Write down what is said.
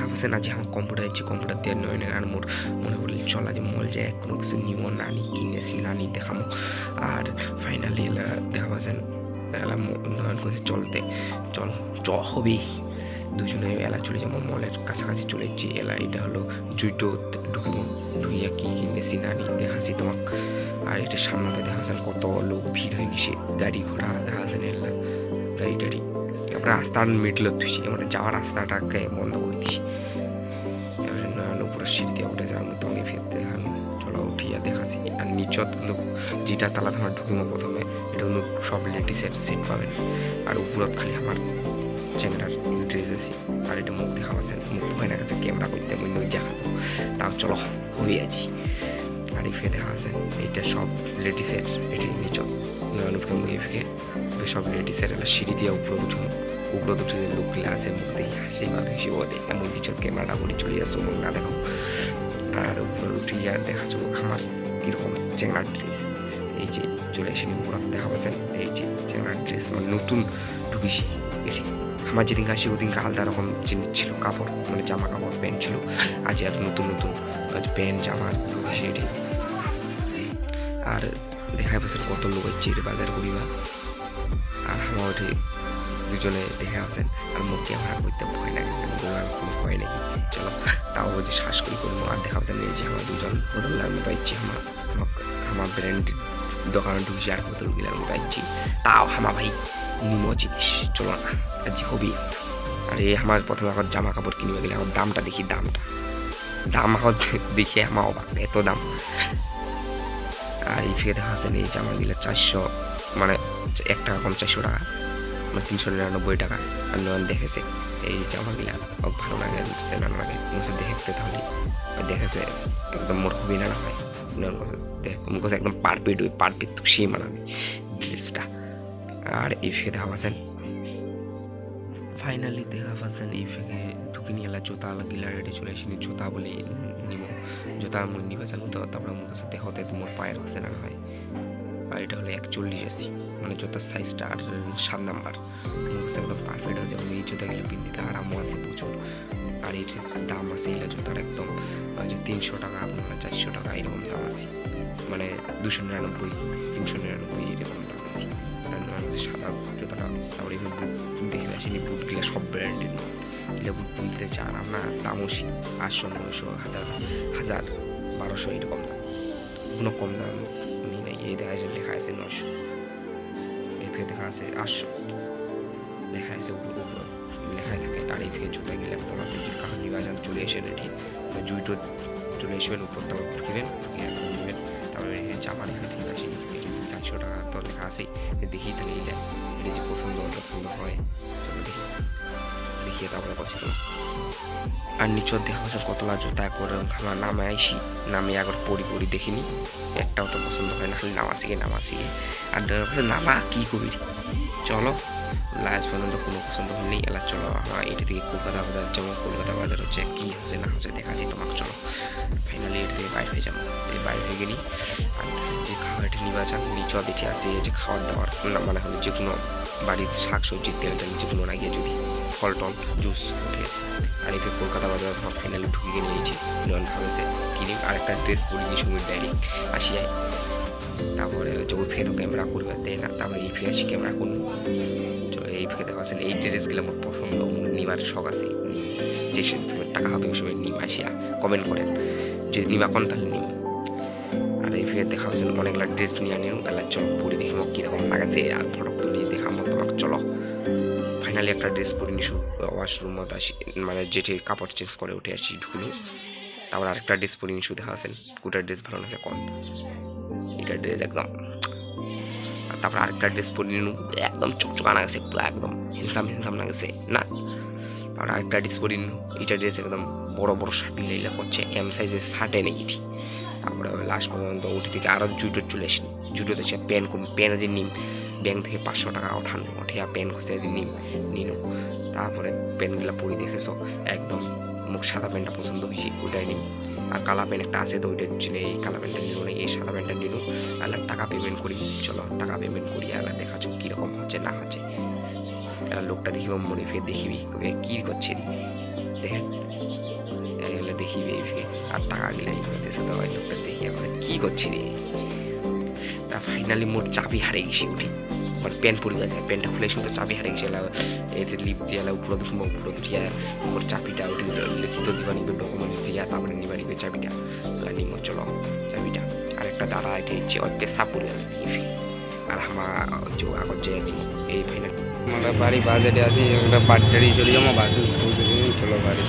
ভাবছে না যে আমার কম্পিউটার ইচ্ছে কম্পিউটার দিয়ে নয় না, আর মোর মনে করলি চল আজ মল যায় কোনো কিছু নিব না নি কিনেছি না নি দেখামো। আর ফাইনালি এলা দেখা পাচ্ছেন এলা নয়ন করছে চলতে। চল, চ হবেই দুজনে এলা চলে যাব, মলের কাছাকাছি চলে যাচ্ছি। এলা, এটা হলো জুইটো ঢুকবো, ঢুকিয়া কি কিনেছি না নি দেখাচ্ছি তোমাক। আর এটা সামনাতে দেখা যাচ্ছেন কত লোক ভিড় হয়ে গেছে, গাড়ি ঘোড়া, দেখা যাচ্ছেন এলা। গাড়ি টাড়ি। রাস্তার মিডল তুছি আমরা যাওয়ার রাস্তাটাকে বন্ধ করে দিছি। এবারে উপরে সিঁড়ি দিয়ে উঠে যাওয়ার মতো আমি ফেরতে দেখানো চলো উঠিয়া দেখাচ্ছি। আর নিচত যেটা তালা তোমার ঢুকিব প্রথমে, এটা কিন্তু সব লেডিসের সিট পাবেন। আর উপরত খালি আমার চ্যাংরার ড্রেস আছে আর এটা মুখ দেখা পাচ্ছেন মুখ না গেছে ক্যামেরা করতে আমি নই দেখা তো তাও চলো, হয়ে আছি আর এই ফের দেখা আছে এইটা সব লেডিসের এটি নিচত নয়ন উপরে মুখে ফেকে। সব লেডিসের সিঁড়ি দিয়ে উপরে উঠুন। উপরে উঠে যে লোকগুলো আছে হাসি বা হাসি বলে এমন কিছু ক্যামেরাটা করে চলে আসো মুখ না দেখো। আর উপরে উঠে আর দেখা যাব আমার কীরকম চেংড়ার ড্রেস এই যে চলে এসে উপরে দেখা পাচ্ছেন এই যে চেংড়ার ড্রেস মানে নতুন ঢুকিছি এটি। আমার যেদিন আসি ওদিনকে আলাদা রকম জিনিস ছিল, কাপড় মানে জামা কাপড়, প্যান্ট ছিল। আজ এত নতুন নতুন প্যান্ট, জামা ঢুকিছি এটি। আর দেখা পাচ্ছেন কত লোক হচ্ছে এটি বাজার করিবা। আর আমার ওঠে দুজনে দেখে আছেন আর মুখ দিয়ে ক্যামেরা করতে ভয় লাগে। দৌড়ার কোনো ভয় নেই। চলো, তাও যে শ্বাস করি করব আর দেখা এই যে আমার দুজন হোটেল আমি পাইছি আমার আমার ব্র্যান্ড দোকানে ঢুকছি, আর হোটেল গেলে আমি পাইছি। তাও আমার ভাই, নিম জিনিস, চলো না আজ হবি। আর এই আমার প্রথমে এখন জামা কাপড় কিনবে গেলে, আমার দামটা দেখি, দামটা। দাম এখন দেখে আমার অবাক, এত দাম। আর এই ফিরে দেখা যাচ্ছে এই জামাগুলো চারশো মানে এক টাকা কম চারশো টাকা। তিনশো নিরানব্বই টাকা। আর নয়ন দেখেছে, এই জামাগুলা খুব ভালো লাগে সে লাগে মুছে দেখেছে তাহলে দেখেছে, একদম মোর খুবই নানা হয়। মুখ একদম পারফেক্ট ওই পারফেক্ট তো সেই মানাবে ড্রেসটা। আর এই ফিরে দেখা পাচ্ছেন ফাইনালি দেখা পাচ্ছেন এই ফেকে ঢুকে নিয়ে এলা জোতা লাগিলা রেডি চলে আসিনি জোতা বলে নিব। জোতা আমি নিবে চালু তো, তারপরে মুখ কাছে দেখাতে তোমার পায়ের কাছে না হয়। আর এটা হলো একচল্লিশ আশি মানে জুতার সাইজটা আর সাত নাম্বার একদম পারফেক্ট হয়েছে। এবং এই জুতা গেলে পিন্দিতে আরামও আছে প্রচুর। আর এর দাম আছে, এই জুতার একদম তিনশো টাকা আপনার চারশো টাকা এরকম দাম আছে। মানে দুশো নিরানব্বই, তিনশো নিরানব্বই এরকম দাম আছে। সাদা জুতাটা, তারপরে দেখে আসেনি বুটগুলো সব ব্র্যান্ডের এগুলো বুট কিনতে চান আপনার দামও আটশো, নয়শো, হাজার হাজার, বারোশো এরকম। কোনো কম দাম নেই। যাচ্ছে লেখা আছে নশো ফের দেখা আছে আটশো লেখা আছে উপর উপর লেখাই থাকে, তারই থেকে জুতা গেলে তোমার থেকে কাহানি বাজান চলে এসে রেডি জুইটো চলে এসবেন উপর তারপর ঢুকিবেন ঢুকিয়ে নেবেন। তারপরে চাপা লেখা ঠিক আছে চারশো টাকা তো লেখা আছে দেখি তাহলে এটা এটা যে পছন্দ পছন্দ হয়। দেখিয়ে তারপরে পছন্দ আর নিচত দেখা যাচ্ছে কতলা জুতা করে আমার নামে আইসি, নামে একবার পরি পরি দেখিনি। একটাও তো পছন্দ হয় না, খালি নামা শিখে নামা শিখে। আর দেখা যাচ্ছে নামা কি কবি চলো লাস্ট পর্যন্ত কোনো পছন্দ হয়নি এলা চলো, আমার এটা থেকে কলকাতা বাজার যাব কলকাতা বাজার হচ্ছে, কি হচ্ছে না হচ্ছে দেখাচ্ছি তোমাকে, চলো। ফাইনালি এটা থেকে বাইরে হয়ে যাব। বাইরে গেলি। আর যে খাবারটি নিবা চান নিচ দেখে আছে যে খাবার দাবার মানে হলো যে কোনো বাড়ির শাক সবজির তেল তেল যে কোনো লাগিয়ে যদি ফল টল, জুস উঠে আছে আর এতে কলকাতা বাজার সব ফাইনালি ঢুকে গিয়ে নিয়েছি নন ভাবেছে কিনে আরেকটা ড্রেস পরিনি সঙ্গে ডাইরেক্ট আসিয়ায় তারপরে হচ্ছে ওই ফেরও ক্যামেরা করবে, তাই না? তারপরে এই ফের আসি ক্যামেরা করব। তো এই দেখা যাচ্ছে এই ড্রেসগুলো আমার পছন্দ নিবার শখ আছে। যে টাকা হবে, ওই সময় নিম আসিয়া কমেন্ট করেন যে নিবা কোন তাহলে নিম? আর এই ফের দেখা যাচ্ছে অনেকগুলো ড্রেস নিয়ে আনিও। তাহলে চলো পরে দেখি মোক কীরকম লাগাছে। আর ফটো তুলে দেখাবো তোমাকে চলো। ফাইনালি একটা ড্রেস পরে নিশু। ওয়াশরুমত আসি মানে যেটি কাপড় চেঞ্জ করে উঠে আসি ঢুকলো তারপর আরেকটা ড্রেস পরে নিশু, দেখা আছেন কোটার ড্রেস ভালো লাগছে কম এটা ড্রেস একদম। আর তারপর আরেকটা ড্রেস পরে নিলু একদম চকচকা না গেছে পুরো একদম হিংসাম হিংসাম না গেছে না। তারপর আরেকটা ড্রেস পরে নিলু এটা ড্রেস একদম বড় বড় শার্ট লাইলা করছে এম সাইজের শার্টে নেই এটি তারপরে লাস্ট পর্যন্ত উঠে থেকে আরও জুটো চলে আসেনি। জুটোতে সে প্যান কোন প্যান যে নিম। ব্যাংক থেকে পাঁচশো টাকা ওঠানো, ওঠে প্যান খুঁজে যে নিম, নিনু। তারপরে প্যান্টগুলো পরে দেখেছ একদম মুখ সাদা প্যান্টটা পছন্দ হয়েছে, ওইটাই নিম। আর কালা প্যান্ট একটা আছে তো, ওইটা ছিল এই কালা প্যান্টটা নিল না এই সাদা প্যান্টটা নিল আর টাকা পেমেন্ট করি, চলো টাকা পেমেন্ট করি, আর দেখাচ্ছ কীরকম হচ্ছে, না হচ্ছে। আর লোকটা দেখিব মনে ফের দেখিবি কী করছে? দেখেন বলে দেখি, বেরিয়ে আর টাকা গেলে করতেছে তো ওই লোকটা দেখি আমাকে কি করছি রে। তা ফাইনালি মোট চাবি হারিয়ে গেছি উঠি। আমার প্যান্ট পড়ে গেছে প্যান্টটা খুলে শুধু চাবি হারিয়ে গেছে এতে লিপ দিয়ে উপরে দুটো উপরে দিয়ে মোর চাবিটা উঠে লিখিত দিবা নিবে ডকুমেন্ট দিয়া তারপরে নিবা নিবে চাবিটা। নিমো, চলো চাবিটা। আর একটা দাদা এটা হচ্ছে ওর পেশা যাবে আর আমার যে আগত যে এই ফাইনাল আমরা বাড়ি বাজারে আছি, একটা বাড়ি চলে যাব, বাসে চলো বাড়ি।